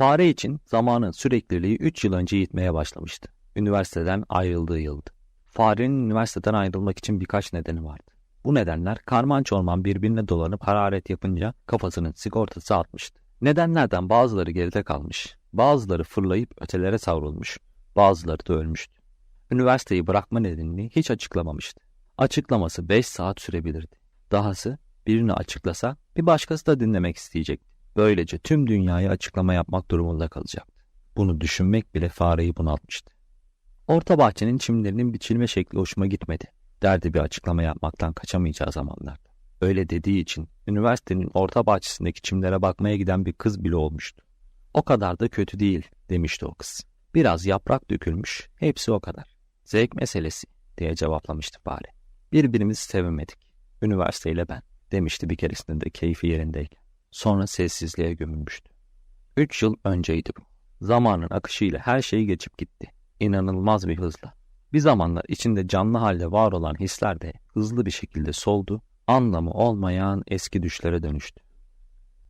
Fare için zamanın sürekliliği 3 yıl önce yitmeye başlamıştı. Üniversiteden ayrıldığı yıldı. Farenin üniversiteden ayrılmak için birkaç nedeni vardı. Bu nedenler karman çorman birbirine dolanıp hararet yapınca kafasının sigortası atmıştı. Nedenlerden bazıları geride kalmış, bazıları fırlayıp ötelere savrulmuş, bazıları da ölmüştü. Üniversiteyi bırakma nedenini hiç açıklamamıştı. Açıklaması 5 saat sürebilirdi. Dahası birini açıklasa bir başkası da dinlemek isteyecekti. Böylece tüm dünyayı açıklama yapmak durumunda kalacaktı. Bunu düşünmek bile fareyi bunaltmıştı. Orta bahçenin çimlerinin biçilme şekli hoşuma gitmedi. Derdi bir açıklama yapmaktan kaçamayacağı zamanlarda. Öyle dediği için üniversitenin orta bahçesindeki çimlere bakmaya giden bir kız bile olmuştu. O kadar da kötü değil demişti o kız. Biraz yaprak dökülmüş, hepsi o kadar. Zevk meselesi diye cevaplamıştı fare. Birbirimizi sevemedik. Üniversiteyle ben demişti bir keresinde de keyfi yerindeyken. Sonra sessizliğe gömülmüştü. Üç yıl önceydi bu. Zamanın akışıyla her şey geçip gitti. İnanılmaz bir hızla. Bir zamanlar içinde canlı halde var olan hisler de hızlı bir şekilde soldu, anlamı olmayan eski düşlere dönüştü.